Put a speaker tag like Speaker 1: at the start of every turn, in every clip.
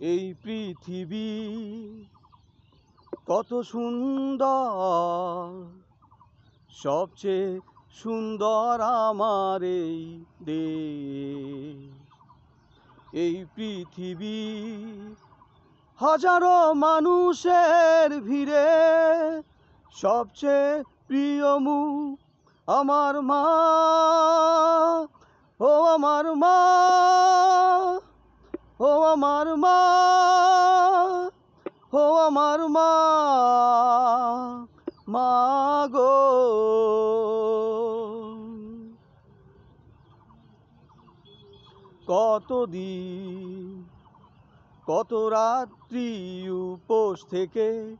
Speaker 1: এই পৃথিবী কত সুন্দর। সবচেয়ে সুন্দর আমার এই দেশ। এই পৃথিবী হাজারো মানুষের ভিড়ে। সবচেয়ে প্রিয় মুখ আমার মা। ও আমার মা ও আমার মা, ও আমার মা মা গো। কতদিন, কত রাত্রি উপোস থেকে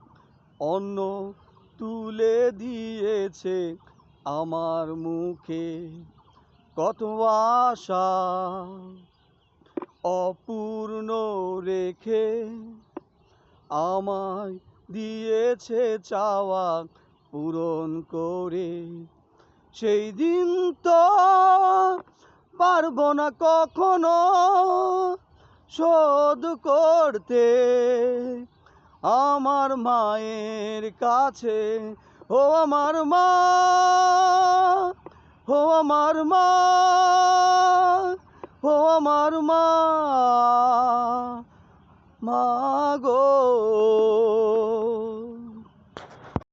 Speaker 1: অন্ন তুলে দিয়েছে আমার মুখে। কত আশা অপূর্ণ রেখে আমায় দিয়েছে চাওয়া পূরণ করে। সেই দিন তো পারব না কখনো শোধ করতে। আমার মায়ের কাছে, ও আমার মা, ও আমার মা, ও আমার মা। মা গো